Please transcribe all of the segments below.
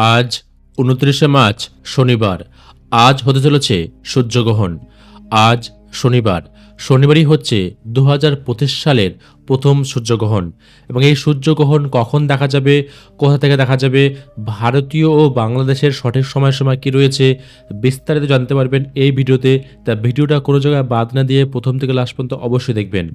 আজ উনত্রিশে মার্চ, শনিবার। আজ হতে চলেছে সূর্যগ্রহণ। আজ শনিবার। শনিবারই হচ্ছে দু হাজার পঁচিশ সালের প্রথম সূর্যগ্রহণ। এবং এই সূর্যগ্রহণ কখন দেখা যাবে, কোথা থেকে দেখা যাবে, ভারতীয় ও বাংলাদেশের সঠিক সময় সময় কী রয়েছে, বিস্তারিত জানতে পারবেন এই ভিডিওতে। তা ভিডিওটা কোনো জায়গায় বাদ না দিয়ে প্রথম থেকে লাস্ট পর্যন্ত অবশ্যই দেখবেন।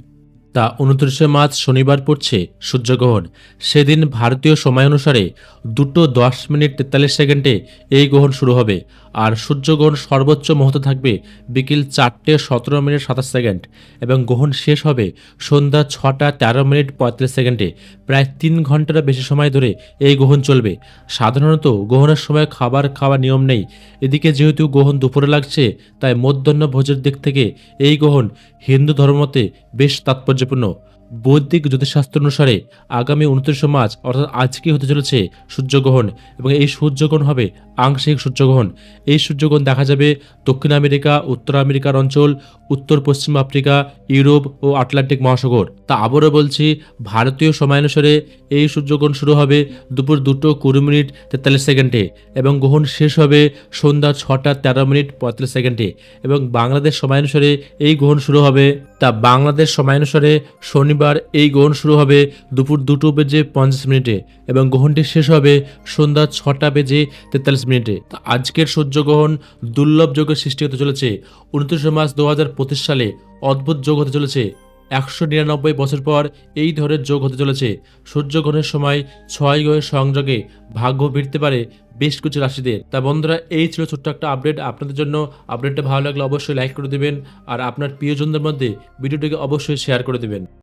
তা উনত্রিশে মার্চ শনিবার পড়ছে সূর্যগ্রহণ। সেদিন ভারতীয় সময় অনুসারে দুটো দশ মিনিট তেতাল্লিশ সেকেন্ডে এই গ্রহণ শুরু হবে আর সূর্যগ্রহণ সর্বোচ্চ মুহূর্ত থাকবে বিকেল চারটে সতেরো মিনিট সাতাশ সেকেন্ড এবং গ্রহণ শেষ হবে সন্ধ্যা ছটা তেরো মিনিট পঁয়ত্রিশ সেকেন্ডে। প্রায় তিন ঘণ্টার বেশি সময় ধরে এই গ্রহণ চলবে। সাধারণত গ্রহণের সময় খাবার খাওয়ার নিয়ম নেই। এদিকে যেহেতু গ্রহণ দুপুরে লাগছে, তাই মধ্যাহ্ন ভোজের দিক থেকে এই গ্রহণ হিন্দু ধর্মতে বেশ তাৎপর্যপূর্ণ বৈদিক জ্যোতিষশাস্ত্র অনুসারে আগামী উনত্রিশে মার্চ, অর্থাৎ আজকে হতে চলেছে সূর্যগ্রহণ এবং এই সূর্যগ্রহণ হবে আংশিক সূর্যগ্রহণ। এই সূর্যগ্রহণ দেখা যাবে দক্ষিণ আমেরিকা, উত্তর আমেরিকার অঞ্চল, উত্তর পশ্চিম আফ্রিকা, ইউরোপ ও আটলান্টিক মহাসাগর। তা আবারও বলছি, ভারতীয় সময়ানুসারে এই সূর্যগ্রহণ শুরু হবে দুপুর দুটো কুড়ি মিনিট তেতাল্লিশ সেকেন্ডে এবং গ্রহণ শেষ হবে সন্ধ্যা ছটা তেরো মিনিট পঁয়তাল্লিশ সেকেন্ডে এবং বাংলাদেশ সময়ানুসারে এই গ্রহণ শুরু হবে তা বাংলাদেশ সময়ানুসারে শনিবার এই গ্রহণ শুরু হবে দুপুর দুটো বেজে পঞ্চাশ মিনিটে এবং গ্রহণটি শেষ হবে সন্ধ্যা ছটা বেজে তেতাল্লিশ মিনিটে। তা আজকের সূর্যগ্রহণ দুর্লভ যোগের সৃষ্টি হতে চলেছে। উনত্রিশে মার্চ দু হাজার পঁচিশ সালে অদ্ভুত যোগ হতে চলেছে। একশো নিরানব্বই বছর পর এই ধরনের যোগ হতে চলেছে। সূর্যগ্রহণের সময় ছয় গ্রহের সংযোগে ভাগ্য ফিরতে পারে বেশ কিছু রাশিদের। তা বন্ধুরা, এই ছিল ছোট্ট একটা আপডেট। আপনাদের জন্য আপডেটটা ভালো লাগলে অবশ্যই লাইক করে দেবেন। আর আপনার প্রিয়জনদের মধ্যে ভিডিওটিকে অবশ্যই শেয়ার করে দেবেন।